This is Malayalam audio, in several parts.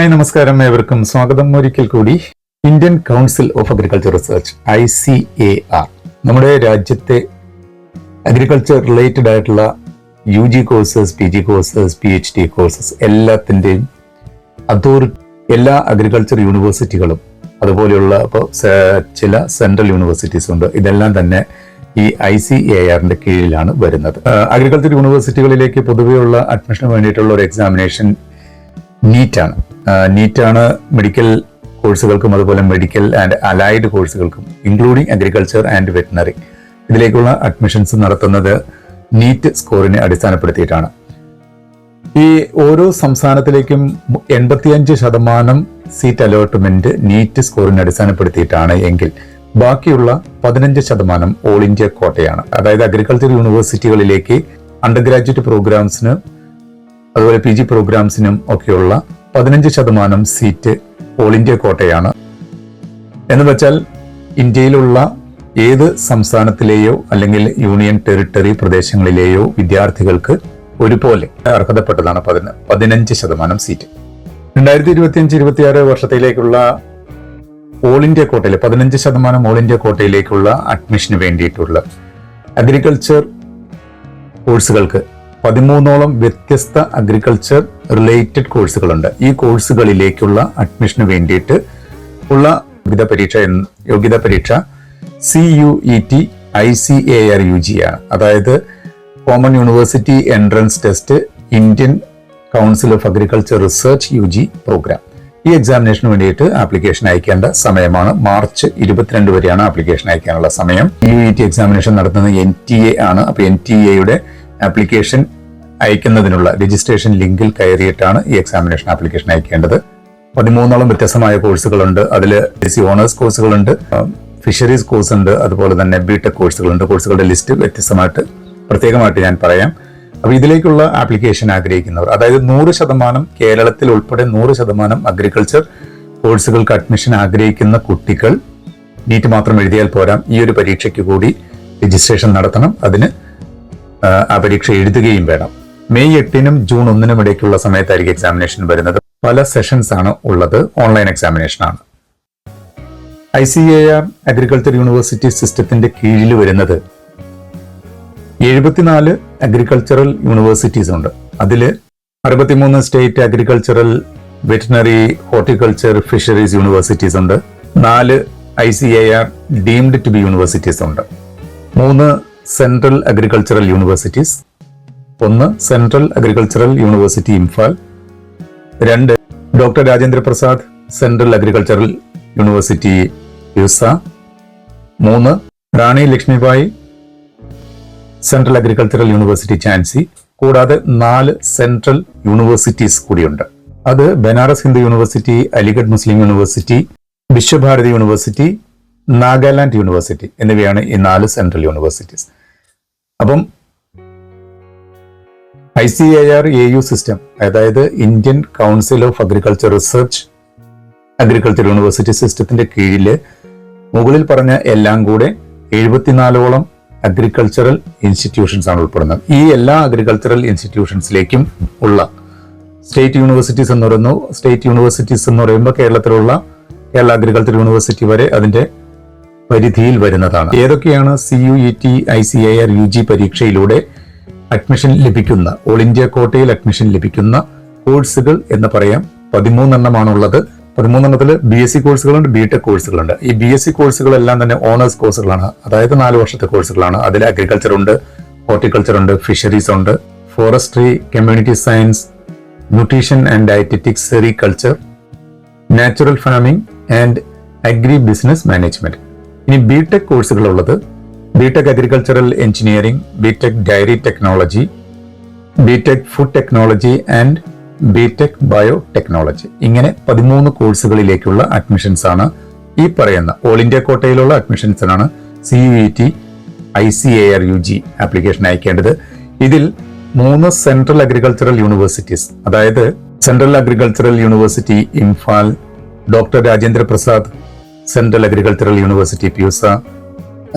ഹായ് നമസ്കാരം ഏവർക്കും. സ്വാഗതം ഒരിക്കൽ കൂടി. Indian council of agriculture research I C A R. നമ്മുടെ രാജ്യത്തെ അഗ്രികൾച്ചർ റിലേറ്റഡ് ആയിട്ടുള്ള U G courses P G courses P H D courses എല്ലാത്തിന്റെയും അതോറിറ്റി എല്ലാ അഗ്രികൾച്ചർ യൂണിവേഴ്സിറ്റികളും അതുപോലെയുള്ള ഇപ്പോൾ ചില സെൻട്രൽ യൂണിവേഴ്സിറ്റീസ് ഉണ്ട്. ഇതെല്ലാം തന്നെ ഈ ഐ സി എ ആറിന്റെ കീഴിലാണ് വരുന്നത്. അഗ്രികൾച്ചർ യൂണിവേഴ്സിറ്റികളിലേക്ക് പൊതുവെയുള്ള അഡ്മിഷന് വേണ്ടിയിട്ടുള്ള ഒരു എക്സാമിനേഷൻ നീറ്റാണ്. നീറ്റാണ് മെഡിക്കൽ കോഴ്സുകൾക്കും അതുപോലെ മെഡിക്കൽ ആൻഡ് അലൈഡ് കോഴ്സുകൾക്കും ഇൻക്ലൂഡിംഗ് അഗ്രികൾച്ചർ ആൻഡ് വെറ്റിനറി ഇതിലേക്കുള്ള അഡ്മിഷൻസ് നടത്തുന്നത് നീറ്റ് സ്കോറിനെ അടിസ്ഥാനപ്പെടുത്തിയിട്ടാണ്. ഈ ഓരോ സംസ്ഥാനത്തിലേക്കും എൺപത്തിയഞ്ച് ശതമാനം സീറ്റ് അലോട്ട്മെന്റ് നീറ്റ് സ്കോറിനെ അടിസ്ഥാനപ്പെടുത്തിയിട്ടാണ് എങ്കിൽ ബാക്കിയുള്ള പതിനഞ്ച് ശതമാനം ഓൾ ഇന്ത്യ കോട്ടയാണ്. അതായത് അഗ്രികൾച്ചർ യൂണിവേഴ്സിറ്റികളിലേക്ക് അണ്ടർ ഗ്രാജുവേറ്റ് പ്രോഗ്രാംസിന് അതുപോലെ പി ജി പ്രോഗ്രാംസിനും ഒക്കെയുള്ള പതിനഞ്ച് ശതമാനം സീറ്റ് ഓൾ ഇന്ത്യ കോട്ടയാണ്. എന്ന് വെച്ചാൽ ഇന്ത്യയിലുള്ള ഏത് സംസ്ഥാനത്തിലെയോ അല്ലെങ്കിൽ യൂണിയൻ ടെറിട്ടറി പ്രദേശങ്ങളിലെയോ വിദ്യാർത്ഥികൾക്ക് ഒരുപോലെ അർഹതപ്പെട്ടതാണ് പതിന പതിനഞ്ച് ശതമാനം സീറ്റ്. രണ്ടായിരത്തി ഇരുപത്തിയഞ്ച് ഇരുപത്തിയാറ് വർഷത്തിലേക്കുള്ള ഓൾ ഇന്ത്യ കോട്ടയിൽ പതിനഞ്ച് ശതമാനം ഓൾ ഇന്ത്യ കോട്ടയിലേക്കുള്ള അഡ്മിഷന് വേണ്ടിയിട്ടുള്ള അഗ്രികൾച്ചർ കോഴ്സുകൾക്ക് പതിമൂന്നോളം വ്യത്യസ്ത അഗ്രികൾച്ചർ റിലേറ്റഡ് കോഴ്സുകളുണ്ട് ഈ കോഴ്സുകളിലേക്കുള്ള അഡ്മിഷന് വേണ്ടിയിട്ട് ഉള്ള യോഗ്യതാ പരീക്ഷ യോഗ്യതാ പരീക്ഷ C U E T I C A R U G ആണ്. അതായത് common university entrance test Indian council of agriculture research U G program ഈ എക്സാമിനേഷന് വേണ്ടിയിട്ട് ആപ്ലിക്കേഷൻ അയക്കേണ്ട സമയമാണ്. മാർച്ച് ഇരുപത്തിരണ്ട് വരെയാണ് ആപ്ലിക്കേഷൻ അയക്കാനുള്ള സമയം. യു ഇ ടി എക്സാമിനേഷൻ നടത്തുന്നത് എൻ ടി എ ആണ്. അപ്പോൾ എൻ ടി എയുടെ ആപ്ലിക്കേഷൻ അയക്കുന്നതിനുള്ള രജിസ്ട്രേഷൻ ലിങ്കിൽ കയറിയിട്ടാണ് ഈ എക്സാമിനേഷൻ ആപ്ലിക്കേഷൻ അയക്കേണ്ടത്. പതിമൂന്നോളം വ്യത്യസ്തമായ കോഴ്സുകളുണ്ട് അതിൽ സി ഓണേഴ്സ് കോഴ്സുകളുണ്ട് ഫിഷറീസ് കോഴ്സ് ഉണ്ട്. അതുപോലെ തന്നെ ബിടെക് കോഴ്സുകളുണ്ട് കോഴ്സുകളുടെ ലിസ്റ്റ് വ്യത്യസ്തമായിട്ട് പ്രത്യേകമായിട്ട് ഞാൻ പറയാം. അപ്പോൾ ഇതിലേക്കുള്ള ആപ്ലിക്കേഷൻ ആഗ്രഹിക്കുന്നവർ അതായത് നൂറ് ശതമാനം കേരളത്തിൽ ഉൾപ്പെടെ നൂറ് ശതമാനം അഗ്രികൾച്ചർ കോഴ്സുകൾക്ക് അഡ്മിഷൻ ആഗ്രഹിക്കുന്ന കുട്ടികൾ നീറ്റ് മാത്രം എഴുതിയാൽ പോരാം. ഈ ഒരു പരീക്ഷയ്ക്ക് കൂടി രജിസ്ട്രേഷൻ നടത്തണം. അതിന് ആ പരീക്ഷ എഴുതുകയും വേണം. മെയ് എട്ടിനും ജൂൺ ഒന്നിനും ഇടയ്ക്കുള്ള സമയത്തായിരിക്കും എക്സാമിനേഷൻ വരുന്നത്. പല സെഷൻസ് ആണ് ഉള്ളത്. ഓൺലൈൻ എക്സാമിനേഷൻ ആണ്. I C A R agriculture university സിസ്റ്റത്തിന്റെ കീഴിൽ വരുന്നത് എഴുപത്തിനാല് അഗ്രികൾച്ചറൽ യൂണിവേഴ്സിറ്റീസ് ഉണ്ട്. അതിൽ അറുപത്തിമൂന്ന് state agricultural veterinary horticulture fisheries universities ഉണ്ട്. നാല് I C A R deemed to be universities ഉണ്ട്. മൂന്ന് സെൻട്രൽ അഗ്രികൾച്ചറൽ യൂണിവേഴ്സിറ്റീസ് ഒന്ന് സെൻട്രൽ അഗ്രികൾച്ചറൽ യൂണിവേഴ്സിറ്റി ഇംഫാൽ രണ്ട് doctor Rajendra Prasad central agricultural university Pusa മൂന്ന് Rani Lakshmibai central agricultural university Jhansi കൂടാതെ നാല് സെൻട്രൽ യൂണിവേഴ്സിറ്റീസ് കൂടിയുണ്ട്. അത് Banaras Hindu university Aligarh Muslim university Visvabharati university Nagaland university എന്നിവയാണ് ഈ നാല് സെൻട്രൽ യൂണിവേഴ്സിറ്റീസ്. അപ്പം I C A R A U system അതായത് Indian council of agriculture research agriculture university സിസ്റ്റത്തിന്റെ കീഴിൽ മുകളിൽ പറഞ്ഞ എല്ലാം കൂടെ എഴുപത്തിനാലോളം അഗ്രികൾച്ചറൽ ഇൻസ്റ്റിറ്റ്യൂഷൻസ് ആണ് ഉൾപ്പെടുന്നത്. ഈ എല്ലാ അഗ്രികൾച്ചറൽ ഇൻസ്റ്റിറ്റ്യൂഷൻസിലേക്കും ഉള്ള സ്റ്റേറ്റ് യൂണിവേഴ്സിറ്റീസ് എന്ന് പറയുന്നു. സ്റ്റേറ്റ് യൂണിവേഴ്സിറ്റീസ് എന്ന് പറയുമ്പോൾ കേരളത്തിലുള്ള കേരള അഗ്രികൾച്ചർ യൂണിവേഴ്സിറ്റി വരെ അതിന്റെ പരിധിയിൽ വരുന്നതാണ്. ഏതൊക്കെയാണ് C U E T I C I R U G പരീക്ഷയിലൂടെ admission ലഭിക്കുന്ന ഓൾ ഇന്ത്യ കോട്ടയിൽ അഡ്മിഷൻ ലഭിക്കുന്ന കോഴ്സുകൾ എന്ന് പറയാം. പതിമൂന്നെണ്ണമാണുള്ളത്. പതിമൂന്നെണ്ണത്തിൽ ബി എസ് സി കോഴ്സുകളുണ്ട് ബി ടെക് കോഴ്സുകളുണ്ട് ഈ ബി എസ് സി കോഴ്സുകളെല്ലാം തന്നെ ഓണേഴ്സ് കോഴ്സുകളാണ് അതായത് നാല് വർഷത്തെ കോഴ്സുകളാണ് അതിൽ അഗ്രികൾച്ചർ ഉണ്ട് ഹോർട്ടിക്കൾച്ചർ ഉണ്ട് ഫിഷറീസ് ഉണ്ട് forestry community science nutrition and dietetics sericulture natural farming and agri business management ഇനി B tech കോഴ്സുകളുള്ളത് B tech agricultural engineering B tech dairy technology B tech food technology and B tech bio technology ഇങ്ങനെ പതിമൂന്ന് കോഴ്സുകളിലേക്കുള്ള അഡ്മിഷൻസ് ആണ് ഈ പറയുന്ന ഓൾ ഇന്ത്യ കോട്ടയിലുള്ള അഡ്മിഷൻസിനാണ് C U E T I C A R U G application അയക്കേണ്ടത്. ഇതിൽ മൂന്ന് സെൻട്രൽ അഗ്രികൾച്ചറൽ യൂണിവേഴ്സിറ്റീസ് അതായത് central agricultural university Imphal doctor Rajendra Prasad central agricultural university Pusa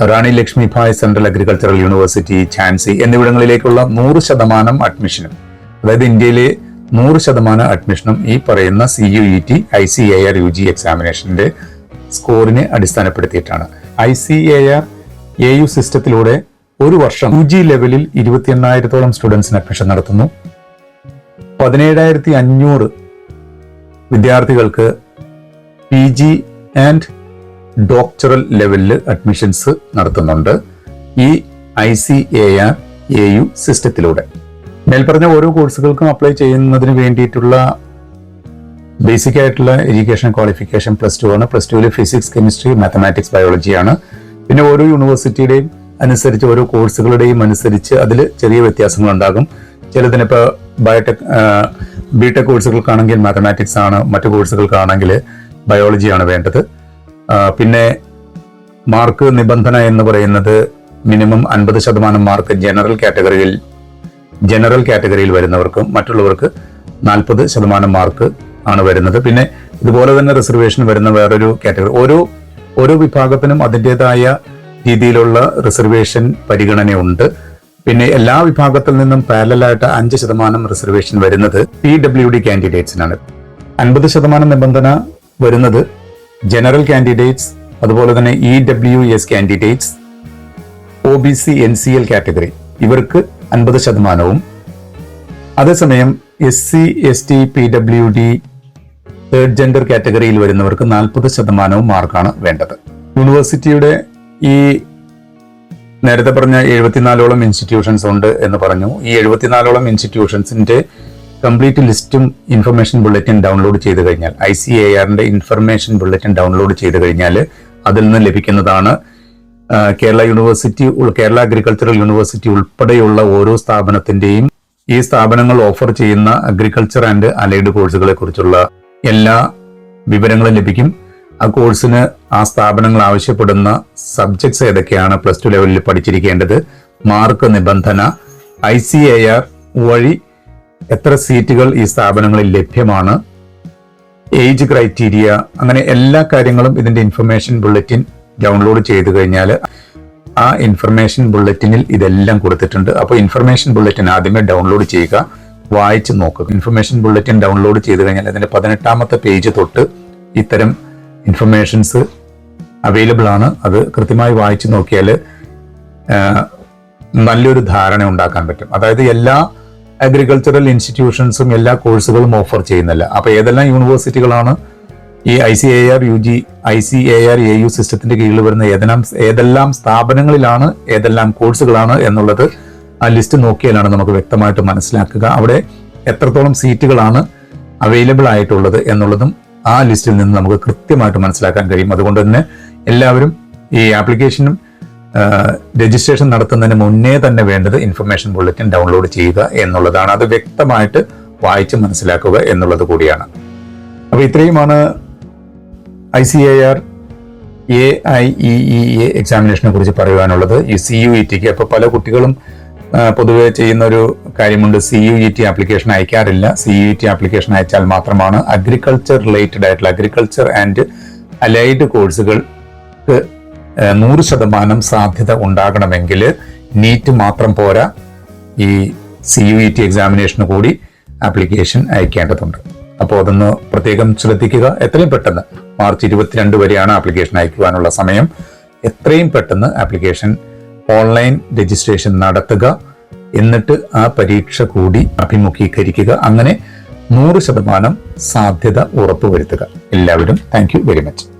Rani Lakshmi Bai central agricultural university Jhansi എന്നിവിടങ്ങളിലേക്കുള്ള നൂറ് ശതമാനം അഡ്മിഷനും അതായത് ഇന്ത്യയിലെ നൂറ് ശതമാനം അഡ്മിഷനും ഈ പറയുന്ന C U E T I C A R U G എക്സാമിനേഷന്റെ സ്കോറിനെ അടിസ്ഥാനപ്പെടുത്തിയിട്ടാണ്. I C A R A U സിസ്റ്റത്തിലൂടെ ഒരു വർഷം യു ജി ലെവലിൽ ഇരുപത്തി എണ്ണായിരത്തോളം സ്റ്റുഡൻസിന് അഡ്മിഷൻ നടത്തുന്നു. പതിനേഴായിരത്തി അഞ്ഞൂറ് വിദ്യാർത്ഥികൾക്ക് പി ജി ആൻഡ് ഡോക്ടറൽ ലെവലിൽ അഡ്മിഷൻസ് നടത്തുന്നുണ്ട്. ഈ I C A R A U സിസ്റ്റത്തിലൂടെ മേൽപ്പറഞ്ഞ ഓരോ കോഴ്സുകൾക്കും അപ്ലൈ ചെയ്യുന്നതിന് വേണ്ടിയിട്ടുള്ള ബേസിക് ആയിട്ടുള്ള എഡ്യൂക്കേഷൻ ക്വാളിഫിക്കേഷൻ പ്ലസ് ടു ആണ്. പ്ലസ് ടുവിൽ ഫിസിക്സ് കെമിസ്ട്രി മാത്തമാറ്റിക്സ് ബയോളജിയാണ് പിന്നെ ഓരോ യൂണിവേഴ്സിറ്റിയുടെയും അനുസരിച്ച് ഓരോ കോഴ്സുകളുടെയും അനുസരിച്ച് അതിൽ ചെറിയ വ്യത്യാസങ്ങൾ ഉണ്ടാകും ചിലതിനിപ്പോൾ ബയോടെക് ബിടെക് കോഴ്സുകൾക്കാണെങ്കിൽ മാത്തമാറ്റിക്സ് ആണ്. മറ്റു കോഴ്സുകൾക്കാണെങ്കിൽ ബയോളജിയാണ് വേണ്ടത്. പിന്നെ മാർക്ക് നിബന്ധന എന്ന് പറയുന്നത് മിനിമം അൻപത് ശതമാനം മാർക്ക് ജനറൽ കാറ്റഗറിയിൽ ജനറൽ കാറ്റഗറിയിൽ വരുന്നവർക്കും മറ്റുള്ളവർക്ക് നാൽപ്പത് ശതമാനം മാർക്ക് ആണ് വരുന്നത്. പിന്നെ ഇതുപോലെ തന്നെ റിസർവേഷൻ വരുന്ന വേറൊരു കാറ്റഗറി ഓരോ ഓരോ വിഭാഗത്തിനും അതിന്റെതായ രീതിയിലുള്ള റിസർവേഷൻ പരിഗണനയുണ്ട്. പിന്നെ എല്ലാ വിഭാഗത്തിൽ നിന്നും പാരലായിട്ട് അഞ്ച് ശതമാനം റിസർവേഷൻ വരുന്നത് പി ഡബ്ല്യു ഡി കാൻഡിഡേറ്റ്സിനാണ് അൻപത് ശതമാനം നിബന്ധന വരുന്നത് ജനറൽ കാൻഡിഡേറ്റ്സ് അതുപോലെ തന്നെ E W S candidates O B C N C L category ഇവർക്ക് അൻപത് ശതമാനവും. അതേസമയം S C S T P W D third gender കാറ്റഗറിയിൽ വരുന്നവർക്ക് നാൽപ്പത് ശതമാനവും മാർക്കാണ് വേണ്ടത്. യൂണിവേഴ്സിറ്റിയുടെ ഈ നേരത്തെ പറഞ്ഞ എഴുപത്തിനാലോളം ഇൻസ്റ്റിറ്റ്യൂഷൻസ് ഉണ്ട് എന്ന് പറഞ്ഞു. ഈ എഴുപത്തിനാലോളം ഇൻസ്റ്റിറ്റ്യൂഷൻസിന്റെ കംപ്ലീറ്റ് ലിസ്റ്റും ഇൻഫർമേഷൻ ബുള്ളറ്റിൻ ഡൗൺലോഡ് ചെയ്ത് കഴിഞ്ഞാൽ ഐ സി എ ആറിന്റെ ഇൻഫർമേഷൻ ബുള്ളറ്റിൻ ഡൗൺലോഡ് ചെയ്ത് കഴിഞ്ഞാൽ അതിൽ നിന്ന് ലഭിക്കുന്നതാണ് Kerala university Kerala agricultural university ഉൾപ്പെടെയുള്ള ഓരോ സ്ഥാപനത്തിന്റെയും ഈ സ്ഥാപനങ്ങൾ ഓഫർ ചെയ്യുന്ന അഗ്രികൾച്ചർ ആൻഡ് അലൈഡ് കോഴ്സുകളെ കുറിച്ചുള്ള എല്ലാ വിവരങ്ങളും ലഭിക്കും. ആ കോഴ്സിന് ആ സ്ഥാപനങ്ങൾ ആവശ്യപ്പെടുന്ന സബ്ജക്ട്സ് ഏതൊക്കെയാണ് പ്ലസ് ടു ലെവലിൽ പഠിച്ചിരിക്കേണ്ടത്? മാർക്ക് നിബന്ധന ഐ സി എ ആർ വഴി എത്ര സീറ്റുകൾ ഈ സ്ഥാപനങ്ങളിൽ ലഭ്യമാണ്? ഏജ് ക്രൈറ്റീരിയ അങ്ങനെ എല്ലാ കാര്യങ്ങളും ഇതിന്റെ ഇൻഫർമേഷൻ ബുള്ളറ്റിൻ ഡൗൺലോഡ് ചെയ്തു കഴിഞ്ഞാൽ ആ ഇൻഫർമേഷൻ ബുള്ളറ്റിനിൽ ഇതെല്ലാം കൊടുത്തിട്ടുണ്ട്. അപ്പോൾ ഇൻഫർമേഷൻ ബുള്ളറ്റിൻ ആദ്യമേ ഡൗൺലോഡ് ചെയ്യുക വായിച്ച് നോക്കുക. ഇൻഫർമേഷൻ ബുള്ളറ്റിൻ ഡൗൺലോഡ് ചെയ്ത് കഴിഞ്ഞാൽ അതിന്റെ പതിനെട്ടാമത്തെ പേജ് തൊട്ട് ഇത്തരം ഇൻഫർമേഷൻസ് അവൈലബിൾ ആണ്. അത് കൃത്യമായി വായിച്ചു നോക്കിയാൽ നല്ലൊരു ധാരണ ഉണ്ടാക്കാൻ പറ്റും. അതായത് എല്ലാ അഗ്രികൾച്ചറൽ ഇൻസ്റ്റിറ്റ്യൂഷൻസും എല്ലാ കോഴ്സുകളും ഓഫർ ചെയ്യുന്നില്ല. അപ്പോൾ ഏതെല്ലാം യൂണിവേഴ്സിറ്റികളാണ് ഈ I C A R U G I C A R A U സിസ്റ്റത്തിന്റെ കീഴിൽ വരുന്ന ഏതെല്ലാം ഏതെല്ലാം സ്ഥാപനങ്ങളിലാണ് ഏതെല്ലാം കോഴ്സുകളാണ് എന്നുള്ളത് ആ ലിസ്റ്റ് നോക്കിയാലാണ് നമുക്ക് വ്യക്തമായിട്ട് മനസ്സിലാക്കുക. അവിടെ എത്രത്തോളം സീറ്റുകളാണ് അവൈലബിൾ ആയിട്ടുള്ളത് എന്നുള്ളതും ആ ലിസ്റ്റിൽ നിന്ന് നമുക്ക് കൃത്യമായിട്ട് മനസ്സിലാക്കാൻ കഴിയും. അതുകൊണ്ട് തന്നെ എല്ലാവരും ഈ ആപ്ലിക്കേഷനും രജിസ്ട്രേഷൻ നടത്തുന്നതിന് മുന്നേ തന്നെ വേണ്ടത് ഇൻഫർമേഷൻ ബുള്ളറ്റിൻ ഡൗൺലോഡ് ചെയ്യുക എന്നുള്ളതാണ്. അത് വ്യക്തമായിട്ട് വായിച്ച് മനസ്സിലാക്കുക എന്നുള്ളത് കൂടിയാണ്. അപ്പോൾ ഇത്രയുമാണ് I C I R A I E E A എക്സാമിനേഷനെ കുറിച്ച് പറയുവാനുള്ളത്. ഈ സി യു ഇ ടിക്ക് അപ്പോൾ പല കുട്ടികളും പൊതുവേ ചെയ്യുന്ന ഒരു കാര്യമുണ്ട്. C U E T application അയക്കാറില്ല. C U E T application അയച്ചാൽ മാത്രമാണ് അഗ്രികൾച്ചർ റിലേറ്റഡ് ആയിട്ടുള്ള അഗ്രികൾച്ചർ ആൻഡ് അലൈഡ് കോഴ്സുകൾക്ക് നൂറ് ശതമാനം സാധ്യത ഉണ്ടാകണമെങ്കിൽ നീറ്റ് മാത്രം പോരാ. ഈ സി യു ഇ ടി എക്സാമിനേഷന് കൂടി ആപ്ലിക്കേഷൻ അയക്കേണ്ടതുണ്ട്. അപ്പോൾ അതൊന്ന് പ്രത്യേകം ശ്രദ്ധിക്കുക. എത്രയും പെട്ടെന്ന് മാർച്ച് ഇരുപത്തിരണ്ട് വരെയാണ് ആപ്ലിക്കേഷൻ അയക്കുവാനുള്ള സമയം. എത്രയും പെട്ടെന്ന് ആപ്ലിക്കേഷൻ ഓൺലൈൻ രജിസ്ട്രേഷൻ നടത്തുക. എന്നിട്ട് ആ പരീക്ഷ കൂടി അഭിമുഖീകരിക്കുക. അങ്ങനെ നൂറ് ശതമാനം സാധ്യത ഉറപ്പുവരുത്തുക. എല്ലാവരും താങ്ക് വെരി മച്ച്